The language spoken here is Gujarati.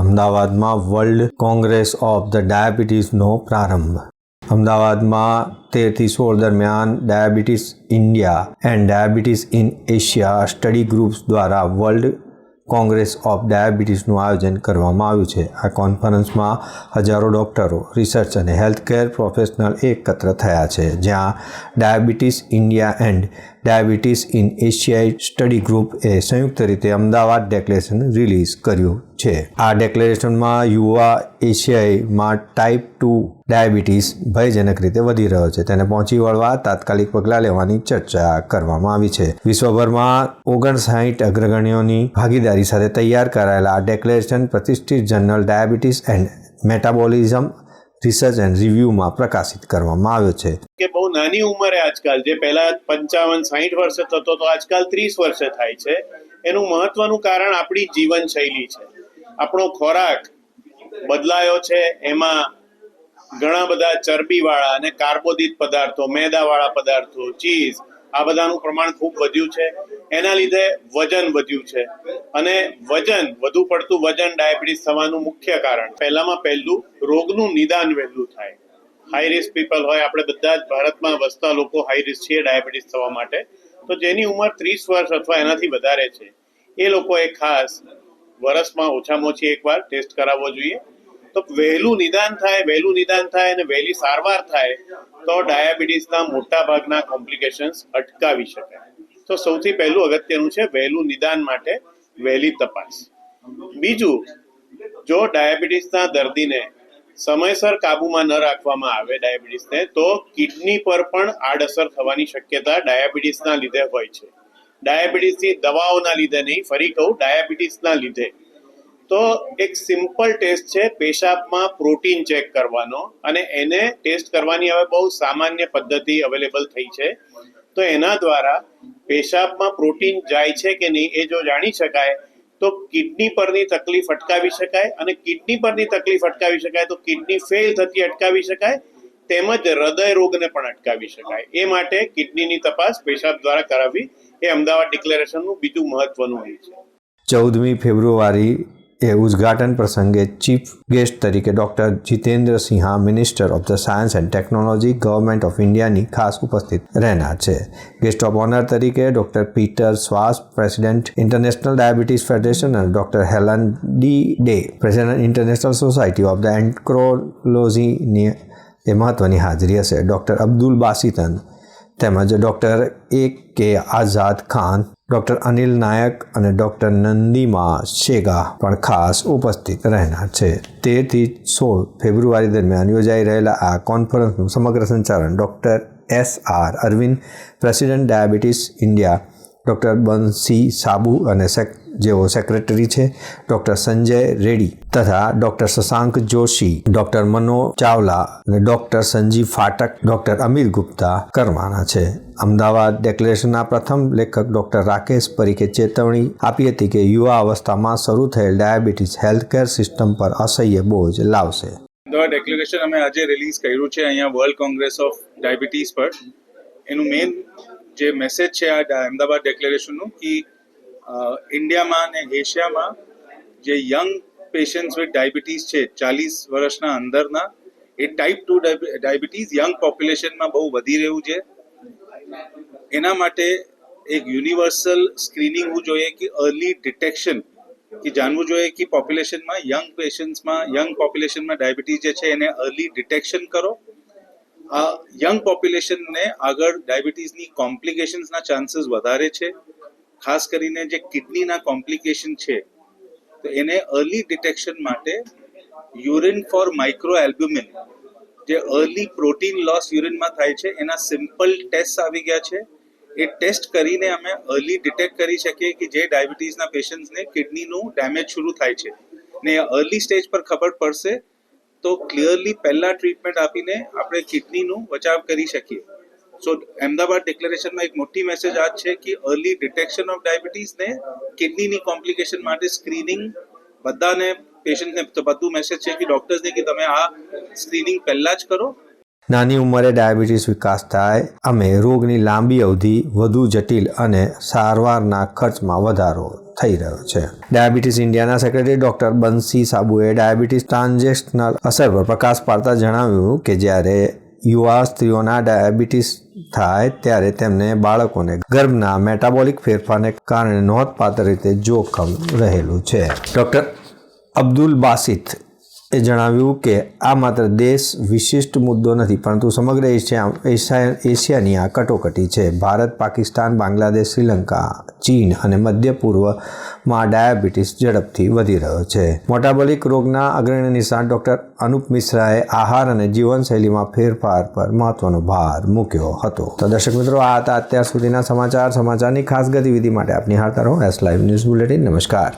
અમદાવાદમાં વર્લ્ડ કોંગ્રેસ ઓફ ધ ડાયાબિટીસનો પ્રારંભ. અમદાવાદમાં તેરથી સોળ દરમિયાન diabetes India and diabetes in Asia study groups દ્વારા વર્લ્ડ કોંગ્રેસ ઓફ ડાયાબિટીસનું આયોજન કરવામાં આવ્યું છે. આ કોન્ફરન્સમાં હજારો ડૉક્ટરો, રિસર્ચ અને હેલ્થકેર પ્રોફેશનલ એકત્ર થયા છે, જ્યાં diabetes India and diabetes in એશિયાઈ સ્ટડી ગ્રુપ એ સંયુક્ત રીતે અમદાવાદ ડેક્લેરેશન રિલીઝ કર્યું છે. આ ડેક્લેરેશનમાં યુવા એશિયાઈમાં ટાઈપ ટુ ડાયાબિટીસ ભયજનક રીતે વધી રહ્યો છે. તેને પહોંચી વળવા તાત્કાલિક પગલાં લેવાની ચર્ચા કરવામાં આવી છે. વિશ્વભરમાં ઓગણસાઠ અગ્રગણ્યોની ભાગીદારી સાથે તૈયાર કરાયેલા આ ડેક્લેરેશન પ્રતિષ્ઠિત journal diabetes and metabolism research and રિવ્યુમાં પ્રકાશિત કરવામાં આવ્યો છે. કે નાની ઉંમરે આજકાલ, જે પહેલા પંચાવન સાહીઠ વર્ષે થતો તો આજકાલ ત્રીસ વર્ષે થાય છે. એનું મહત્વનું કારણ આપણી જીવનશૈલી છે. આપણો ખોરાક બદલાયો છે, એમાં ઘણા બધા ચરબીવાળા અને કાર્બોદિત પદાર્થો, મેદાવાળા પદાર્થો, ચીઝ, આ બધાનું પ્રમાણ ખૂબ વધ્યું છે. એના લીધે વજન વધ્યું છે. અને વજન, વધુ પડતું વજન ડાયાબિટીસ થવાનું મુખ્ય કારણ. પહેલામાં પહેલું રોગનું નિદાન વહેલું થાય. હાઈ રિસ્ક પીપલ હોય, આપણે બધા જ ભારતમાં વસતા લોકો હાઈ રિસ્ક છીએ ડાયાબિટીસ થવા માટે. તો જેની ઉંમર ત્રીસ વર્ષ અથવા એનાથી વધારે છે, એ લોકોએ ખાસ વર્ષમાં ઓછામાં ઓછી એકવાર ટેસ્ટ કરાવવો જોઈએ. તો વહેલું નિદાન થાય, વહેલું નિદાન થાય અને વહેલી સારવાર થાય, તો ડાયાબિટીસના મોટા ભાગના કોમ્પ્લિકેશન્સ અટકાવી શકાય તો સૌથી પહેલું અગત્યનું છે વહેલું નિદાન માટે વહેલી તપાસ. બીજું, જો ડાયાબિટીસના દર્દીને સમયસર કાબુમાં ન રાખવામાં આવે ડાયાબિટીસને, તો કિડની પર પણ આડઅસર થવાની શક્યતા ડાયાબિટીસના લીધે હોય છે. ડાયાબિટીસની દવાઓના લીધે નહીં, ફરી કહું, ડાયાબિટીસના લીધે. તો એક સિમ્પલ ટેસ્ટ છે, પેશાબમાં પ્રોટીન ચેક કરવાનો, અને એને ટેસ્ટ કરવાની હવે બહુ સામાન્ય પદ્ધતિ અવેલેબલ થઈ છે. તો એના દ્વારા પેશાબમાં પ્રોટીન જાય છે કે નહીં એ જો જાણી શકાય તો કિડની પરની તકલીફ અટકાવી શકાય અને કિડની પરની તકલીફ અટકાવી શકાય તો કિડની ફેલ થતી અટકાવી શકાય તેમજ હૃદય રોગને પણ અટકાવી શકાય. એ માટે કિડનીની તપાસ પેશાબ દ્વારા કરાવવી એ અમદાવાદ ડિક્લેરેશનનું બીજું મહત્વનું હોય છે. ચૌદમી ફેબ્રુઆરી એ ઉદ્ઘાટન પ્રસંગે ચીફ ગેસ્ટ તરીકે doctor Jitendra Sinha, minister of the science and technology, government of ઇન્ડિયાની ખાસ ઉપસ્થિત રહેનાર છે. ગેસ્ટ ઓફ ઓનર તરીકે ડૉક્ટર પીટર સ્વાસ, પ્રેસિડેન્ટ ઇન્ટરનેશનલ ડાયાબિટીસ ફેડરેશન અને doctor Helen D Day, president international society of the એન્ક્રોલોજીની એ મહત્ત્વની હાજરી હશે. ડૉક્ટર અબ્દુલ બાસિતન તેમજ doctor A K Azad Khan doctor Anil Nayak અને ડૉક્ટર નંદીમા શેગા પણ ખાસ ઉપસ્થિત રહેનાર છે. તેરથી સોળ ફેબ્રુઆરી દરમિયાન યોજાઈ રહેલા આ કોન્ફરન્સનું સમગ્ર સંચાલન doctor S R Aravind, president diabetes India, doctor Bansi Sabu અને સેક, જેઓ સેક્રેટરી છે, ડૉક્ટર સંજય રેડ્ડી તથા ડૉક્ટર શશાંક જોશી, ડૉક્ટર મનો ચાવલા અને ડોક્ટર સંજીવ ફાટક, ડૉક્ટર અમિત ગુપ્તા કરવાના છે. અમદાવાદ ડેક્લેરેશનના પ્રથમ લેખક ડૉક્ટર રાકેશ પરીખે ચેતવણી આપી હતી કે યુવા અવસ્થામાં શરૂ થયેલ ડાયાબિટીસ હેલ્થકેર સિસ્ટમ પર અસહ્ય બોજ લાવશે. અમદાવાદ ડેક્લેરેશન અમે આજે રિલીઝ કર્યું છે અહીંયા વર્લ્ડ કોંગ્રેસ ઓફ ડાયાબિટીસ પર. એનું મેઇન જે મેસેજ છે આ અમદાવાદ ડેક્લેરેશનનું કે ઇન્ડિયામાં અને એશિયામાં જે યંગ પેશન્ટ્સ વિથ ડાયાબિટીસ છે, ચાલીસ વર્ષના અંદરના, એ ટાઈપ ટુ ડાયાબિટીસ યંગ પોપ્યુલેશનમાં બહુ વધી રહ્યું છે. એના માટે એક યુનિવર્સલ સ્ક્રીનિંગ હોવું જોઈએ કે અર્લી ડિટેક્શન કે જાણવું જોઈએ કે પોપ્યુલેશનમાં યંગ પેશન્ટ્સમાં યંગ પોપ્યુલેશનમાં ડાયાબિટીસ જે છે, એને અર્લી ડિટેક્શન કરો. આ યંગ પોપ્યુલેશનને આગળ ડાયાબિટીસની કોમ્પ્લિકેશન્સના ચાન્સીસ વધારે છે. ખાસ કરીને જે કિડનીના કોમ્પ્લિકેશન છે તો એને અર્લી ડિટેક્શન માટે યુરિન ફોર માઇક્રો એલ્બ્યુમિન જે અર્લી પ્રોટીન લોસ યુરિનમાં થાય છે, એના સિમ્પલ ટેસ્ટ આવી ગયા છે. એ ટેસ્ટ કરીને અમે અર્લી ડિટેક્ટ કરી શકીએ કે જે ડાયાબિટીસના પેશન્ટ્સને કિડનીનું ડેમેજ શરૂ થાય છે. ને અર્લી સ્ટેજ પર ખબર પડશે, તો ક્લિયરલી પહેલા ટ્રીટમેન્ટ આપીને આપણે કિડનીનું બચાવ કરી શકીએ. સો અમદાવાદ ડિક્લેરેશનમાં એક મોટી મેસેજ આ છે કે અર્લી ડિટેક્શન ઓફ ડાયાબિટીસને કિડનીની કોમ્પ્લિકેશન માટે સ્ક્રીનિંગ બધાને પેશન્ટને તો બધું મેસેજ છે કે ડોક્ટર્સને કે તમે આ સ્ક્રીનિંગ પહેલાં જ કરો. નાની ઉંમરે ડાયાબિટીસ વિકાસ થાય, અમે રોગની લાંબી અવધિ વધુ જટિલ અને સારવારના ખર્ચમાં વધારો થઈ રહ્યો છે. ડાયાબિટીસ ઇન્ડિયાના સેક્રેટરી ડોક્ટર બંસી સાબુએ ડાયાબિટીસ ટ્રાન્ઝેક્શનલ અસર પર પ્રકાશ પાડતા જણાવ્યું કે જ્યારે યુવા સ્ત્રીઓના ડાયાબિટીસ થાય ત્યારે તેમને બાળકોને ગર્ભના મેટાબોલિક ફેરફારને કારણે નોંધપાત્ર રીતે જોખમ રહેલું છે. ડૉક્ટર અબ્દુલ બાસિત એ જણાવ્યું કે આ માત્ર દેશ વિશિષ્ટ મુદ્દો નથી, પરંતુ સમગ્ર એશિયા એશિયા, એશિયાની આ કટોકટી છે. ભારત, પાકિસ્તાન, બાંગ્લાદેશ, શ્રીલંકા, ચીન અને મધ્ય પૂર્વમાં ડાયાબિટીસ ઝડપથી વધી રહ્યો છે. મોટાબોલિક રોગના અગ્રણી નિષ્ણાત ડૉક્ટર અનુપ મિશ્રાએ આહાર અને જીવનશૈલીમાં ફેરફાર પર મહત્વનો ભાર મૂક્યો હતો. તો દર્શક મિત્રો, આ હતા અત્યાર સુધીના સમાચાર. સમાચારની ખાસ ગતિવિધિ માટે આપની હારતા રહો એસ લાઈવ ન્યૂઝ બુલેટિન નમસ્કાર.